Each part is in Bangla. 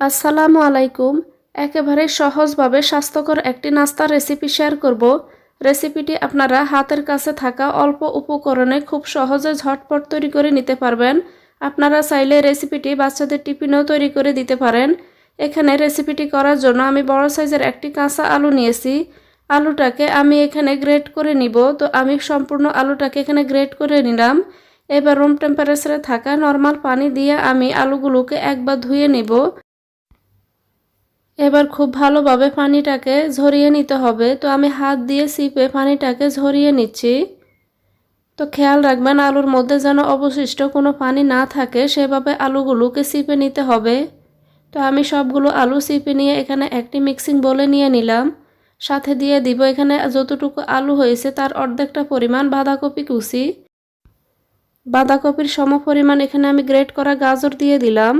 আসসালামু আলাইকুম। একেবারে সহজভাবে স্বাস্থ্যকর একটি নাস্তার রেসিপি শেয়ার করব। রেসিপিটি আপনারা হাতের কাছে থাকা অল্প উপকরণে খুব সহজে ঝটপট তৈরি করে নিতে পারবেন। আপনারা চাইলে রেসিপিটি বাচ্চাদের টিফিনেও তৈরি করে দিতে পারেন। এখানে রেসিপিটি করার জন্য আমি বড় সাইজের একটি কাঁচা আলু নিয়েছি। আলুটাকে আমি এখানে গ্রেট করে নিব। তো আমি সম্পূর্ণ আলুটাকে এখানে গ্রেট করে নিলাম। এবার রুম টেম্পারেচারে থাকা নর্মাল পানি দিয়ে আমি আলুগুলোকে একবার ধুয়ে নিব। এবার খুব ভালোভাবে পানিটাকে ঝরিয়ে নিতে হবে। তো আমি হাত দিয়ে সিপে পানিটাকে ঝরিয়ে নিচ্ছি। তো খেয়াল রাখবেন, আলুর মধ্যে যেন অবশিষ্ট কোনো পানি না থাকে, সেভাবে আলুগুলোকে সিপে নিতে হবে। তো আমি সবগুলো আলু সিপে নিয়ে এখানে একটি মিক্সিং বলে নিয়ে নিলাম। সাথে দিয়ে দিব এখানে যতটুকু আলু হয়েছে তার অর্ধেকটা পরিমাণ বাঁধাকপি কুচি। বাঁধাকপির সম পরিমাণ এখানে আমি গ্রেট করা গাজর দিয়ে দিলাম।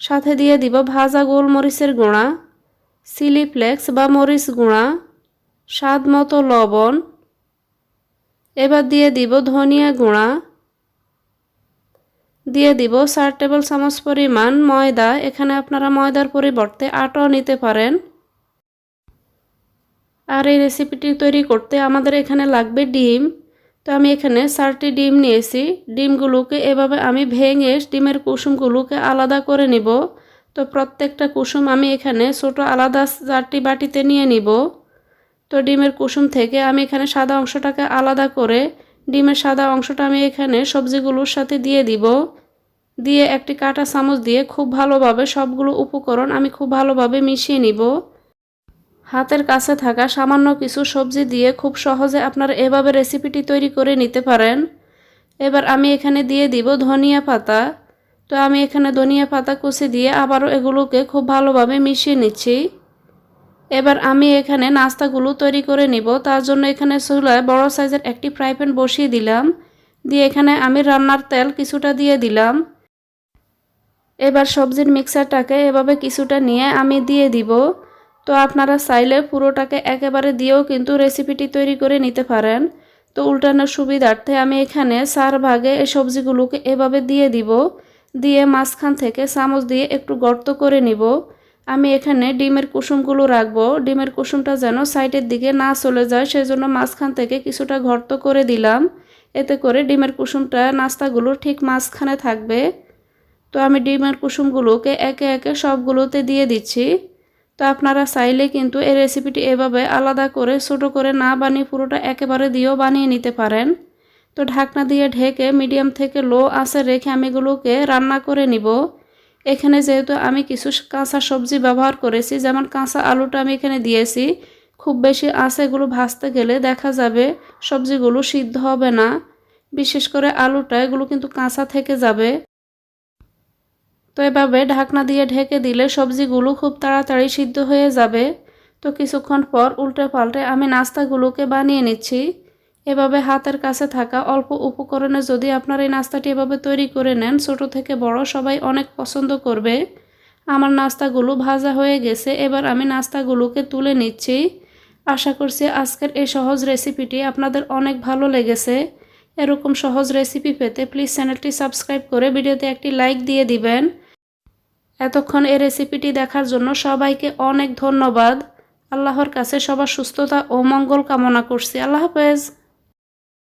সাথে দিয়ে দিব ভাজা গোলমরিচের গুঁড়া। চিলি ফ্লেক্স বা মরিচ গুঁড়া, স্বাদ মতো লবণ। এবার দিয়ে দিব ধনিয়া গুঁড়া। দিয়ে দিব চার টেবিল চামচ পরিমাণ ময়দা। এখানে আপনারা ময়দার পরিবর্তে আটাও নিতে পারেন। আর এই রেসিপিটি তৈরি করতে আমাদের এখানে লাগবে ডিম। তো আমি এখানে চারটি ডিম নিয়েছি। ডিমগুলোকে এভাবে আমি ভেঙে ডিমের কুসুমগুলোকে আলাদা করে নিব। তো প্রত্যেকটা কুসুম আমি এখানে ছোট আলাদা চারটি বাটিতে নিয়ে নিব। তো ডিমের কুসুম থেকে আমি এখানে সাদা অংশটাকে আলাদা করে ডিমের সাদা অংশটা আমি এখানে সবজিগুলোর সাথে দিয়ে দিব। দিয়ে একটি কাটা চামচ দিয়ে খুব ভালোভাবে সবগুলো উপকরণ আমি খুব ভালোভাবে মিশিয়ে নিব। হাতের কাছে থাকা সামান্য কিছু সবজি দিয়ে খুব সহজে আপনারা এভাবে রেসিপিটি তৈরি করে নিতে পারেন। এবার আমি এখানে দিয়ে দিব ধনিয়া পাতা। তো আমি এখানে ধনিয়া পাতা কুচি দিয়ে আবারও এগুলোকে খুব ভালোভাবে মিশিয়ে নিচ্ছি। এবার আমি এখানে নাস্তাগুলো তৈরি করে নিব। তার জন্য এখানে চুলায় বড় সাইজের একটি ফ্রাই প্যান বসিয়ে দিলাম। দিয়ে এখানে আমি রান্নার তেল কিছুটা দিয়ে দিলাম। এবার সবজির মিক্সারটাকে এভাবে কিছুটা নিয়ে আমি দিয়ে দিব। তো আপনারা চাইলে পুরোটাকে একেবারে দিয়েও কিন্তু রেসিপিটি তৈরি করে নিতে পারেন। তো উল্টানোর সুবিধার্থে আমি এখানে চার ভাগে এই সবজিগুলোকে এভাবে দিয়ে দিব। দিয়ে মাঝখান থেকে চামচ দিয়ে একটু গর্ত করে নিব। আমি এখানে ডিমের কুসুমগুলো রাখব। ডিমের কুসুমটা যেন সাইডের দিকে না চলে যায়, সেজন্য মাঝখান থেকে কিছুটা গর্ত করে দিলাম। এতে করে ডিমের কুসুমটা, নাস্তাগুলো ঠিক মাঝখানে থাকবে। তো আমি ডিমের কুসুমগুলোকে একে একে সবগুলোতে দিয়ে দিচ্ছি। তো আপনারা চাইলে কিন্তু এই রেসিপিটি এভাবে আলাদা করে, ছোট করে না বানিয়ে পুরোটা একেবারে দিয়েও বানিয়ে নিতে পারেন। তো ঢাকনা দিয়ে ঢেকে মিডিয়াম থেকে লো আঁচে রেখে আমি এগুলোকে রান্না করে নিব। এখানে যেহেতু আমি কিছু কাঁচা সবজি ব্যবহার করেছি, যেমন কাঁচা আলুটা আমি এখানে দিয়েছি, খুব বেশি আঁচে এগুলো ভাজতে গেলে দেখা যাবে সবজিগুলো সিদ্ধ হবে না। বিশেষ করে আলুটা, এগুলো কিন্তু কাঁচা থেকে যাবে। তো এভাবে ঢাকনা দিয়ে ঢেকে দিলে সবজিগুলো খুব তাড়াতাড়ি সিদ্ধ হয়ে যাবে। তো কিছুক্ষণ পর উল্টে পাল্টে আমি নাস্তাগুলোকে বানিয়ে নিচ্ছি। এভাবে হাতের কাছে থাকা অল্প উপকরণে যদি আপনার এই নাস্তাটি এভাবে তৈরি করে নেন, ছোট থেকে বড় সবাই অনেক পছন্দ করবে। আমার নাস্তাগুলো ভাজা হয়ে গেছে, এবার আমি নাস্তাগুলোকে তুলে নিচ্ছি। আশা করছি আজকের এই সহজ রেসিপিটি আপনাদের অনেক ভালো লেগেছে। এরকম সহজ রেসিপি পেতে প্লিজ চ্যানেলটি সাবস্ক্রাইব করে ভিডিওতে একটি লাইক দিয়ে দিবেন। এতক্ষণ এই রেসিপিটি দেখার জন্য সবাইকে অনেক ধন্যবাদ। আল্লাহর কাছে সবার সুস্থতা ও মঙ্গল কামনা করছি। আল্লাহ হাফেজ।